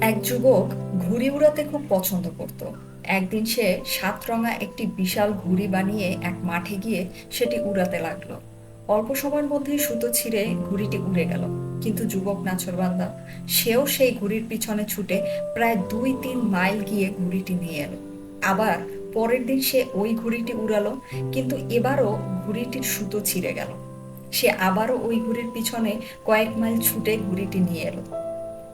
এক যুবক ঘুড়ি উড়াতে খুব পছন্দ করত। একদিন সে সাতরঙা একটি বিশাল ঘুড়ি বানিয়ে এক মাঠে গিয়ে সেটি উড়াতে লাগল। অল্প সময়ের মধ্যেই সুতো ছিঁড়ে ঘুড়িটি উড়ে গেল। কিন্তু যুবক নাছরবান্দা সেও সেই ঘুড়ির পিছনে ছুটে প্রায় দুই তিন মাইল গিয়ে ঘুড়িটি নিয়ে এলো। আবার পরের দিন সে ওই ঘুড়িটি উড়ালো, কিন্তু এবারও ঘুড়িটির সুতো ছিঁড়ে গেল। সে আবারও ওই ঘুড়ির পিছনে কয়েক মাইল ছুটে ঘুড়িটি নিয়ে এলো।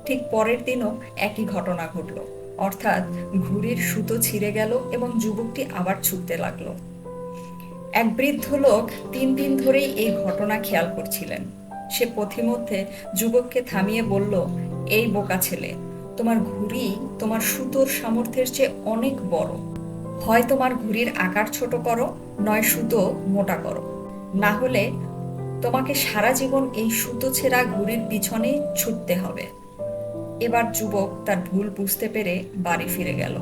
ঠিক পরের দিনও একই ঘটনা ঘটলো। অর্থাৎ ঘুড়ির সুতো ছিঁড়ে গেল এবং যুবকটি আবার ছুটতে লাগল। এক বৃদ্ধ লোক তিন দিন ধরেই এই ঘটনা খেয়াল করছিলেন। সে পথিমধ্যে যুবককে থামিয়ে বলল, এই বোকা ছেলে, তোমার ঘুড়ি তোমার সুতোর সামর্থ্যের চেয়ে অনেক বড়। হয় তোমার ঘুড়ির আকার ছোট করো, নয় সুতো মোটা করো। না হলে তোমাকে সারা জীবন এই সুতো ছেঁড়া ঘুড়ির পিছনে ছুটতে হবে। এবার যুবক তার ভুল বুঝতে পেরে বাড়ি ফিরে গেল।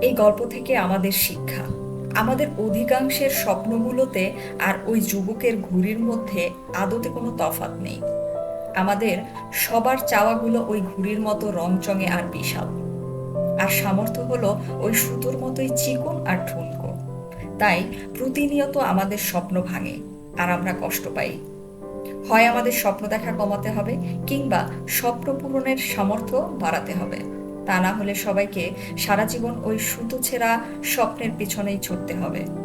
এই গল্প থেকে আমাদের শিক্ষা। আমাদের অধিকাংশের স্বপ্নগুলোতে আর ওই যুবকের ঘুড়ির মধ্যে আদতে কোনো তফাৎ নেই। আমাদের সবার চাওয়াগুলো ওই ঘুড়ির মতো রংচঙে আর বিশাল। আর সামর্থ্য হলো ওই সুতোর মতোই চিকন আর ঠুনকো। তাই প্রতিনিয়ত আমাদের স্বপ্ন ভাঙে আর আমরা কষ্ট পাই। হয় আমাদের স্বপ্ন দেখা কমাতে হবে কিংবা স্বপ্ন পূরণের সামর্থ্য বাড়াতে হবে। তা না হলে সবাইকে সারা জীবন ওই সুতো ছেঁড়া স্বপ্নের পিছনেই ছুটতে হবে।